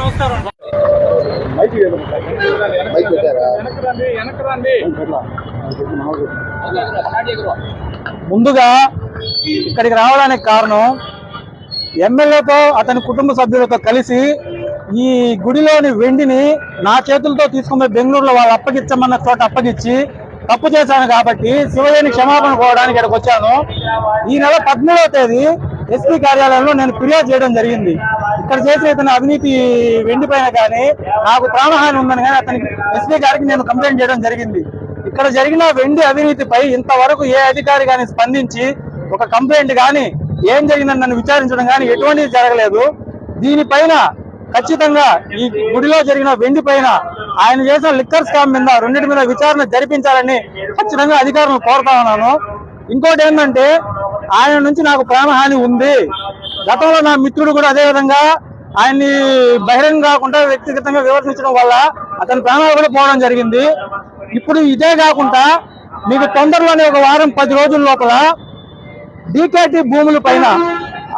నమస్కారం. మైక్ పెట్టారా? వెనక్కి రండి వెనక్కి రండి. ముందుగా ఇక్కడికి రావడానికి కారణం ఎమ్మెల్యేతో అతని కుటుంబ సభ్యులతో కలిసి ఈ గుడిలోని వెండిని నా చేతులతో తీసుకుని బెంగళూరులో వాళ్ళు అప్పగించమన్న చోట అప్పగించి తప్పు చేశాను కాబట్టి శివయ్యని క్షమాపణ కోవడానికి ఇక్కడికి వచ్చాను. ఈ నెల పద్మూడవ తేదీ ఎస్పీ కార్యాలయంలో నేను ఫిర్యాదు చేయడం జరిగింది. ఇక్కడ చేసిన ఇతను అవినీతి వెండి పైన కానీ నాకు ప్రాణహాని ఉందని కానీ అతనికి ఎస్పీ గారికి నేను కంప్లైంట్ చేయడం జరిగింది. ఇక్కడ జరిగిన వెండి అవినీతిపై ఇంతవరకు ఏ అధికారి కానీ స్పందించి ఒక కంప్లైంట్ కానీ ఏం జరిగిందని నన్ను విచారించడం కానీ ఎటువంటిది జరగలేదు. దీనిపైన ఖచ్చితంగా ఈ గుడిలో జరిగిన వెండి పైన ఆయన చేసిన లిక్కర్ స్కామ్ మీద రెండింటి మీద విచారణ జరిపించాలని ఖచ్చితంగా అధికారులను కోరుతా ఉన్నాను. ఇంకోటి ఏంటంటే ఆయన నుంచి నాకు ప్రాణహాని ఉంది. గతంలో నా మిత్రుడు కూడా అదే విధంగా ఆయన్ని బహిరంగ కాకుండా వ్యక్తిగతంగా విమర్శించడం వల్ల అతని ప్రాణాలు కూడా పోవడం జరిగింది. ఇప్పుడు ఇదే కాకుండా మీకు తొందరలోనే ఒక వారం పది రోజుల లోపల డీకేటీ భూముల పైన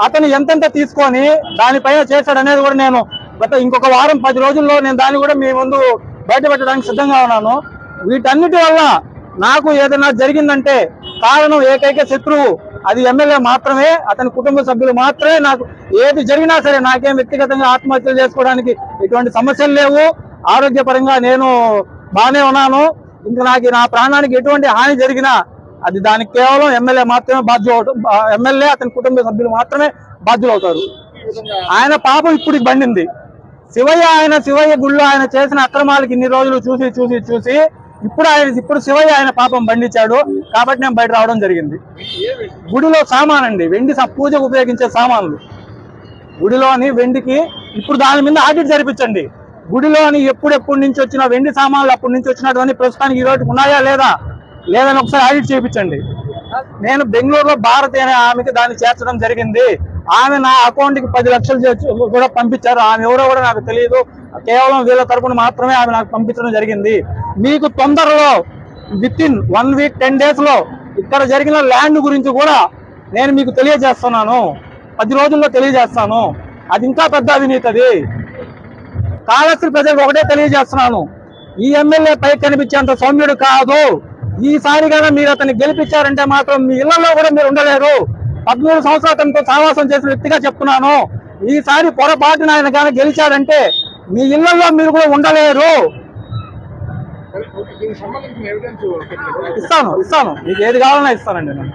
అతను ఎంతెంత తీసుకొని దానిపైన చేశాడు అనేది కూడా నేను గత ఇంకొక వారం పది రోజుల్లో నేను దాన్ని కూడా మీ ముందు బయటపెట్టడానికి సిద్ధంగా ఉన్నాను. వీటన్నిటి వల్ల నాకు ఏదైనా జరిగిందంటే కారణం ఏకైక శత్రువు అది ఎమ్మెల్యే మాత్రమే అతని కుటుంబ సభ్యులు మాత్రమే నాకు ఏది జరిగినా సరే నాకేం వ్యక్తిగతంగా ఆత్మహత్యలు చేసుకోవడానికి ఎటువంటి సమస్యలు లేవు. ఆరోగ్యపరంగా నేను బాగానే ఉన్నాను. ఇంకా నాకు నా ప్రాణానికి ఎటువంటి హాని జరిగినా అది దానికి కేవలం ఎమ్మెల్యే మాత్రమే బాధ్యులు అవుతారు ఎమ్మెల్యే అతని కుటుంబ సభ్యులు మాత్రమే బాధ్యులు అవుతారు. ఆయన పాపం ఇప్పుడు బండింది. శివయ్య ఆయన శివయ్య గుళ్ళు ఆయన చేసిన అక్రమాలకి ఇన్ని రోజులు చూసి చూసి చూసి ఇప్పుడు ఆయన ఇప్పుడు శివయ్య ఆయన పాపం బండించాడు కాబట్టి నేను బయట రావడం జరిగింది. గుడిలో సామాన్ అండి వెండి పూజకు ఉపయోగించే సామాన్లు. గుడిలోని వెండికి ఇప్పుడు దాని మీద ఆడిట్ జరిపించండి. గుడిలోని ఎప్పుడెప్పటి నుంచి వచ్చిన వెండి సామాన్లు అప్పటి నుంచి వచ్చినటువంటి ప్రస్తుతానికి ఈ రోజుకి ఉన్నాయా లేదా? లేదని ఒకసారి ఆడిట్ చేయించండి. నేను బెంగళూరులో భారతి అనే ఆమెకి దాన్ని చేర్చడం జరిగింది. ఆమె నా అకౌంట్కి పది లక్షలు కూడా పంపించారు. ఆమె ఎవరో కూడా నాకు తెలియదు. కేవలం వీళ్ళ తరపున మాత్రమే ఆమె నాకు పంపించడం జరిగింది. మీకు తొందరలో within one week ten డేస్లో ఇక్కడ జరిగిన ల్యాండ్ గురించి కూడా నేను మీకు తెలియజేస్తున్నాను. పది రోజుల్లో తెలియజేస్తాను. అది ఇంకా పెద్ద అవినీతి అది. కాళశ్రీ ప్రజలకు ఒకటే తెలియజేస్తున్నాను. ఈ ఎమ్మెల్యే పై కనిపించేంత సౌమ్యుడు కాదు. ఈసారి కనుక మీరు అతన్ని గెలిపించారంటే మాత్రం మీ ఇళ్ళలో కూడా మీరు ఉండలేరు. పద్మూడు సంవత్సరాలు అతనితో సావాసం చేసిన వ్యక్తిగా చెప్తున్నాను. ఈసారి పొరపాటున ఆయన కానీ గెలిచాడంటే మీ ఇళ్ళలో మీరు కూడా ఉండలేరు. ఇస్తాను ఇస్తాను. మీకు ఏది కావాలన్నా ఇస్తానండి నేను.